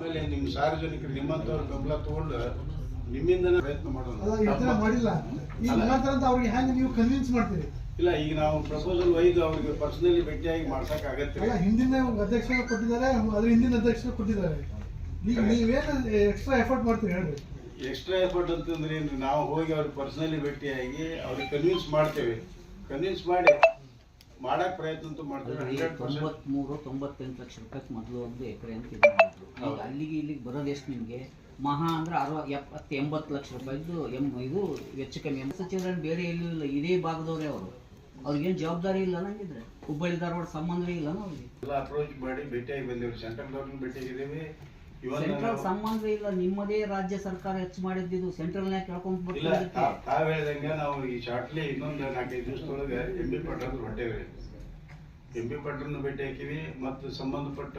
ಆಮೇಲೆ ನಿಮ್ಮ ಸಾರ್ವಜನಿಕರು ನಿಮ್ಮಂಥವ್ರ ಬೆಂಬಲ ತಗೊಂಡು ನಿಮ್ಮಿಂದನೇ ಪ್ರಯತ್ನ ಮಾಡೋಣ. ಮಾಡಿಲ್ಲ. ಈಗ ಅವ್ರಿಗೆ ಹೆಂಗ್ ನೀವು ಕನ್ವಿನ್ಸ್ ಮಾಡ್ತೀರಿ? ಇಲ್ಲ ಈಗ ನಾವು ಪ್ರಪೋಸಲ್ ಒಯ್ದು ಅವ್ರಿಗೆ ಪರ್ಸನಲಿ ಭೇಟಿಯಾಗಿ ಮಾಡ್ಸಕ್ ಆಗತ್ತೆ ಹಿಂದಿನ ಅಧ್ಯಕ್ಷ ಕೊಟ್ಟಿದ್ದಾರೆ ಅದ್ರ ಹಿಂದಿನ ಅಧ್ಯಕ್ಷ ಕೊಟ್ಟಿದ್ದಾರೆ. ಈಗ ನೀವೇನು ಎಕ್ಸ್ಟ್ರಾ ಎಫರ್ಟ್ ಮಾಡ್ತೀರಿ ಹೇಳ್ರಿ. ಎಕ್ಸ್ಟ್ರಾ ಎಫರ್ಟ್ ಅಂತಂದ್ರೆ ಏನು ನಾವು ಹೋಗಿ ಅವ್ರಿಗೆ ಪರ್ಸನಲಿ ಭೇಟಿಯಾಗಿ ಅವ್ರಿಗೆ ಕನ್ವಿನ್ಸ್ ಮಾಡ್ತೇವೆ. ಕನ್ವಿನ್ಸ್ ಮಾಡಿ ಮಾಡಕ್ ಪ್ರಯತ್ನ ಅಂತೂ ಮಾಡ್ತೇವೆ ಹಂಡ್ರೆಡ್ ಪರ್ಸೆಂಟ್ ತೊಂಬತ್ಮೂರು ತೊಂಬತ್ತೆಂಟು ಲಕ್ಷ ರೂಪಾಯಿ ಮೊದಲು ಒಂದು ಎಕರೆ ಅಂತ ಈಗ ಅಲ್ಲಿಗೆ ಇಲ್ಲಿಗೆ ಬರೋದು ಎಷ್ಟು ನಿಮಗೆ? ಮಹಾ ಅಂದ್ರೆ ಅರವ ಎಪ್ಪತ್ತು ಎಂಬತ್ತು ಲಕ್ಷ ರೂಪಾಯಿದು ಎಂ ಇದು ಹೆಚ್ಚು ಕಮ್ಮಿ. ಎಂ ಸಚಿವರಲ್ಲಿ ಬೇರೆ ಎಲ್ಲೂ ಇಲ್ಲ. ಇದೇ ಭಾಗದವರೇ ಅವರು. ಅವ್ರಿಗೇನು ಜವಾಬ್ದಾರಿ ಇಲ್ಲ ನಂಗಿದ್ರೆ? ಹುಬ್ಬಳ್ಳಿ ಧಾರವಾಡ ಸಂಬಂಧವೇ ಇಲ್ಲ ಅವ್ರಿಗೆ. ಎಲ್ಲ ಅಪ್ರೋಚ್ ಮಾಡಿ ಭೇಟಿಯಾಗಿ ಬಂದೇವಿ ಸೆಂಟ್ರಲ್ ಗೌರ್ಮೆಂಟ್ ಭೇಟಿಯಾಗಿದ್ದೀವಿ. ಸೆಂಟ್ರಲ್ ಸಂಬಂಧ ಇಲ್ಲ. ನಿಮ್ಮದೇ ರಾಜ್ಯ ಸರ್ಕಾರ ಹೆಚ್ಚು ಮಾಡಿದ್ದು ಸೆಂಟ್ರಲ್ನಾಗ ಕೇಳ್ಕೊಂಡ್ ಇಲ್ಲ ತಾವ್ ಹೇಳ್ದಂಗೆ ನಾವು ಈ ಶಾರ್ಟ್ಲಿ ಇನ್ನೊಂದು ನಾಲ್ಕೈದು ದಿವಸದೊಳಗೆ ಎಂ ಬಿ ಪಟ್ರ ಹೊಟ್ಟೆವೆ ಎಂ ಬಿ ಪಟ್ರನ್ನು ಭೇಟಿ ಹಾಕಿವಿ ಮತ್ತು ಸಂಬಂಧಪಟ್ಟ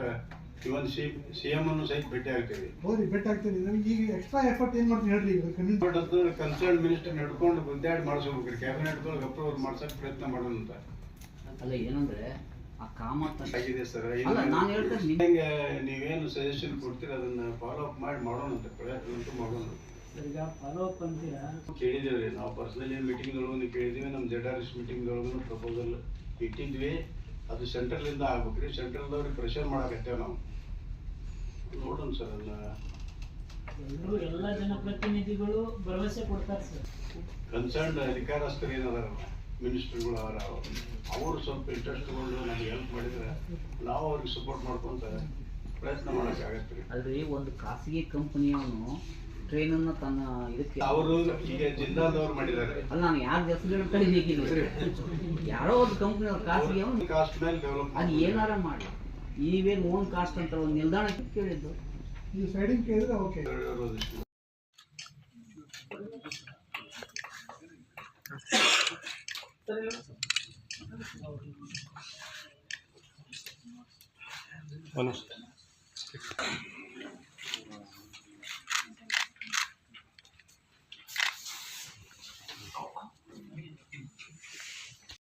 ಇವನ್ ಸಿಎಂ ಸಿ ಅನ್ನು ಸಹಿತ ಭೇಟಿ ಆಗ್ತೀವಿ. ಹೋಗ್ರಿ ಬೆಟ್ ಆಗ್ತೀನಿ. ನಮ್ಗೆ ಈಗ ಎಕ್ಸ್ಟ್ರಾ ಎಫರ್ಟ್ ಏನ್ ಮಾಡ್ತೀನಿ ಹೇಳ್ರಿ ಈಗ? ಕನ್ವಿನ್ಸ್ ಕನ್ಸರ್ನ್ ಮಿನಿಸ್ಟರ್ ನಡ್ಕೊಂಡು ಗುದ್ದಾಡಿ ಮಾಡಿಸ್ಬೇಕ್ರಿ ಕ್ಯಾಬಿನೆಟ್ದೊಳಗೆ ಅಪ್ರೂವಲ್ ಮಾಡ್ಸಕ್ ಪ್ರಯತ್ನ ಮಾಡೋಣ ಅಂತ. ಅಲ್ಲ ಏನಂದ್ರೆ ಆ ಕಾಮತ್ ಆಗಿದೆ ಸರ್ ಅಲ್ಲ, ನಾನು ಹೇಳ್ತೇನೆ ನಿಮ್- ಹೆಂಗೆ ನೀವೇನು ಸಜೆಷನ್ ಕೊಡ್ತೀರ? ಅದನ್ನ ಫಾಲೋ ಅಪ್ ಮಾಡಿ ಮಾಡೋಣ ಅಂತ ಪ್ರಯತ್ನ ಅಂತೂ ಮಾಡೋಣ ಈಗ ಫಾಲೋ ಅಪ್ ಅಂತೀರಾ ಕೇಳಿದೇವ್ರಿ ನಾವು ಪರ್ಸನಲಿ ಮೀಟಿಂಗ್ ಒಳಗೂ ಕೇಳಿದೀವಿ ನಮ್ಮ ಜೆಡ್ ಆರ್ ಎಸ್ ಮೀಟಿಂಗ್ ಒಳಗೂ ಪ್ರಪೋಸಲ್ ಇಟ್ಟಿದ್ವಿ. ಅದು ಸೆಂಟ್ರಲ್ ಇಂದ ಆಗ್ಬೇಕ್ರಿ. ಸೆಂಟ್ರಲ್ ಅವ್ರಿಗೆ ಪ್ರೆಷರ್ ಮಾಡಕತ್ತೇವೆ ನಾವು. ಸರ್ ಅದನ್ನ ಎಲ್ಲರೂ ಎಲ್ಲ ಜನಪ್ರತಿನಿಧಿಗಳು ಭರವಸೆ ಕೊಡ್ತಾರೆ ಸರ್. ಕನ್ಸರ್ನ್ ಅಧಿಕಾರಸ್ಥರು ಏನದಾರ ಮಿನಿಸ್ಟರ್ಗಳು ಅವರ ಅವರು ಸ್ವಲ್ಪ ಇಂಟ್ರೆಸ್ಟ್ ತಗೊಂಡು ನಮ್ಗೆ ಹೆಲ್ಪ್ ಮಾಡಿದ್ರೆ ನಾವು ಅವ್ರಿಗೆ ಸಪೋರ್ಟ್ ಮಾಡ್ಕೊಂತ ಪ್ರಯತ್ನ ಮಾಡೋಕ್ಕಾಗತ್ತೆ ರೀ. ಅಲ್ರಿ ಒಂದು ಖಾಸಗಿ ಕಂಪನಿಯವನು ಟ್ರೈನನ್ನು ತನ್ನ ಇದಕ್ಕೆ ಅವರು ಈಗ ಜಿಂದಾಲ್ದವ್ರು ಮಾಡಿದ್ದಾರೆ. ಅಲ್ಲ ನಾನು ಯಾರ ಹೆಸರು ಹೇಳ್ತಾ ಇದೀಗಿಲ್ಲ ಯಾರೋ ಒಂದು ಕಂಪ್ನಿ ಅವ್ರ ಖಾಸಗಿ ಅವನು ಕಾಸ್ಟ್ ಮೇಲೆ ಡೆವಲಪ್ ಅದು ಏನಾರ ಮಾಡಿ. ನೀವೇನು ಓನ್ ಕಾಸ್ಟ್ ಅಂತ ಒಂದು ನಿಲ್ದಾಣಕ್ಕೆ ಕೇಳಿದ್ದು. ಈ ಸೈಡಿಂಗ್ ಕೇಳಿದ್ರೆ ಓಕೆ ನಮಸ್ತೆ